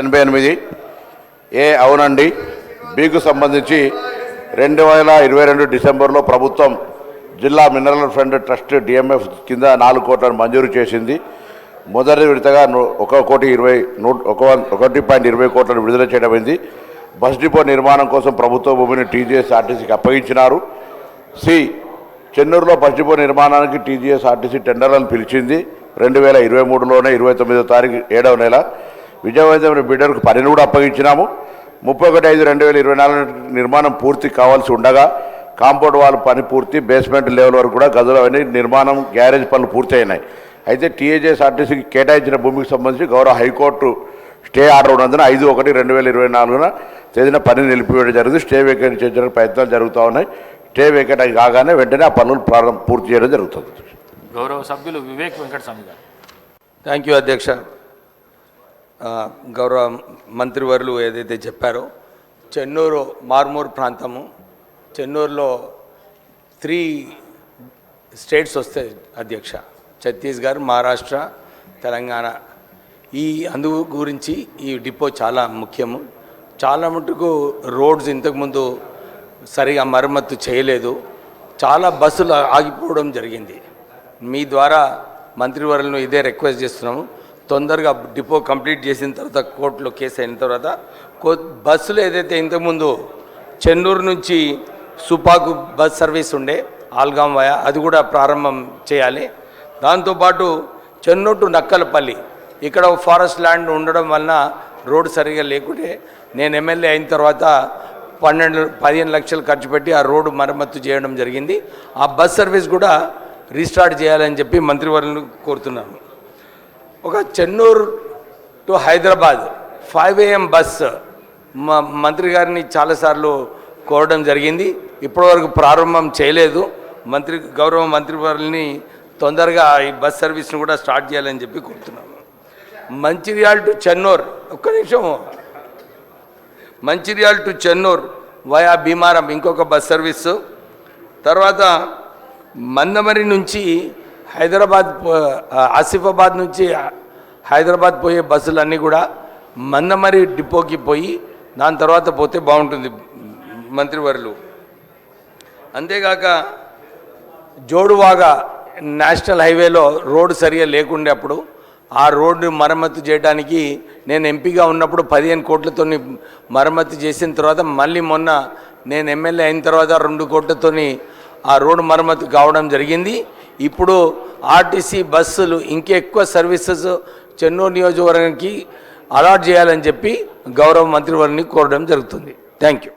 ఎనభై ఎనిమిది. ఏ అవునండి. బీకు సంబంధించి రెండు వేల ఇరవై రెండు డిసెంబర్లో ప్రభుత్వం జిల్లా మినరల్ ఫండ్ ట్రస్ట్ డిఎంఎఫ్ కింద నాలుగు కోట్లను మంజూరు చేసింది. మొదటి విడతగా ఒక కోటి ఇరవై నూట ఒక ఒకటి పాయింట్ ఇరవై కోట్లను విడుదల చేయడమైంది బస్ డిపో నిర్మాణం కోసం ప్రభుత్వ భూమిని టీజీఎస్ ఆర్టీసీకి అప్పగించినారు. సి చెన్నూరులో బస్ డిపో నిర్మాణానికి టీజీఎస్ ఆర్టీసీ టెండర్లను పిలిచింది. రెండు వేల ఇరవై మూడులోనే ఇరవై తొమ్మిదో తారీఖు ఏడవ నెల. విజయవంతమైన బిడ్డలకు పనిని కూడా అప్పగించినాము. ముప్పై ఒకటి ఐదు రెండు వేల ఇరవై నాలుగు నిర్మాణం పూర్తి కావాల్సి ఉండగా కాంపౌండ్ వాల్ పని పూర్తి బేస్మెంట్ లెవెల్ వరకు కూడా గదులు అవన్నీ నిర్మాణం గ్యారేజ్ పనులు పూర్తి అయినాయి అయితే టీఏజేఎస్ ఆర్టీసీకి కేటాయించిన భూమికి సంబంధించి గౌరవ హైకోర్టు స్టే ఆర్డర్ ఉన్నందున ఐదు ఒకటి రెండు వేల ఇరవై నాలుగున తేదీన పని నిలిపివేయడం జరిగింది. స్టే వేకేట్ చేయడానికి ప్రయత్నాలు జరుగుతూ ఉన్నాయి. స్టే వేకేట్ అయి కాగానే వెంటనే ఆ పనులు ప్రారంభం పూర్తి చేయడం జరుగుతుంది. గౌరవ సభ్యులు వివేక్ వెంకటస్వామి గారు. థ్యాంక్ యూ అధ్యక్ష. గౌరవ మంత్రివర్లు ఏదైతే చెప్పారో చెన్నూరు మార్మూర్ ప్రాంతము చెన్నూరులో త్రీ స్టేట్స్ వస్తాయి అధ్యక్ష. ఛత్తీస్గఢ్ మహారాష్ట్ర తెలంగాణ. ఈ అందు గురించి ఈ డిపో చాలా ముఖ్యము. చాలా మటుకు రోడ్స్ ఇంతకుముందు సరిగా మరమ్మత్తు చేయలేదు. చాలా బస్సులు ఆగిపోవడం జరిగింది. మీ ద్వారా మంత్రివర్లను ఇదే రిక్వెస్ట్ చేస్తున్నాము. తొందరగా డిపో కంప్లీట్ చేసిన తర్వాత కోర్టులో కేసు అయిన తర్వాత కో బస్సులు ఏదైతే ఇంతకుముందు చెన్నూరు నుంచి సుపాకు బస్ సర్వీస్ ఉండే ఆల్గాం వయా అది కూడా ప్రారంభం చేయాలి. దాంతోపాటు చెన్నూరు టు నక్కలపల్లి ఇక్కడ ఫారెస్ట్ ల్యాండ్ ఉండడం వలన రోడ్డు సరిగా లేకుంటే నేను ఎమ్మెల్యే అయిన తర్వాత పన్నెండు పదిహేను లక్షలు ఖర్చు పెట్టి ఆ రోడ్డు మరమ్మత్తు చేయడం జరిగింది. ఆ బస్ సర్వీస్ కూడా రీస్టార్ట్ చేయాలని చెప్పి మంత్రివర్యులను కోరుతున్నాను. ఒక Chennur to Hyderabad five AM bus మా మంత్రి గారిని చాలాసార్లు కోరడం జరిగింది. ఇప్పటివరకు ప్రారంభం చేయలేదు. మంత్రి గౌరవ మంత్రివర్యుల్ని తొందరగా ఈ బస్ సర్వీస్ను కూడా స్టార్ట్ చేయాలని చెప్పి కోరుతున్నాము. మంచిర్యాల్ టు చెన్నూర్ ఒక్క నిమిషం. మంచిర్యాల్ టు చెన్నూర్ వయా భీమారం ఇంకొక బస్ సర్వీసు. తర్వాత మందమరి నుంచి హైదరాబాద్ ఆసిఫాబాద్ నుంచి హైదరాబాద్ పోయే బస్సులు అన్నీ కూడా మందమరి డిపోకి పోయి దాని తర్వాత పోతే బాగుంటుంది మంత్రివర్లు. అంతేగాక జోడువాగా నేషనల్ హైవేలో రోడ్డు సరిగా లేకుండే అప్పుడు ఆ రోడ్డు మరమ్మతు చేయడానికి నేను ఎంపీగా ఉన్నప్పుడు పదిహేను కోట్లతో మరమ్మతు చేసిన తర్వాత మళ్ళీ మొన్న నేను ఎమ్మెల్యే అయిన తర్వాత రెండు కోట్లతోని ఆ రోడ్డు మరమ్మతు కావడం జరిగింది. ఇప్పుడు ఆర్టీసీ బస్సులు ఇంకెక్కువ సర్వీసెస్ చెన్నూరు నియోజకవర్గానికి అలాట్ చేయాలని చెప్పి గౌరవ మంత్రివర్ని కోరడం జరుగుతుంది. Thank you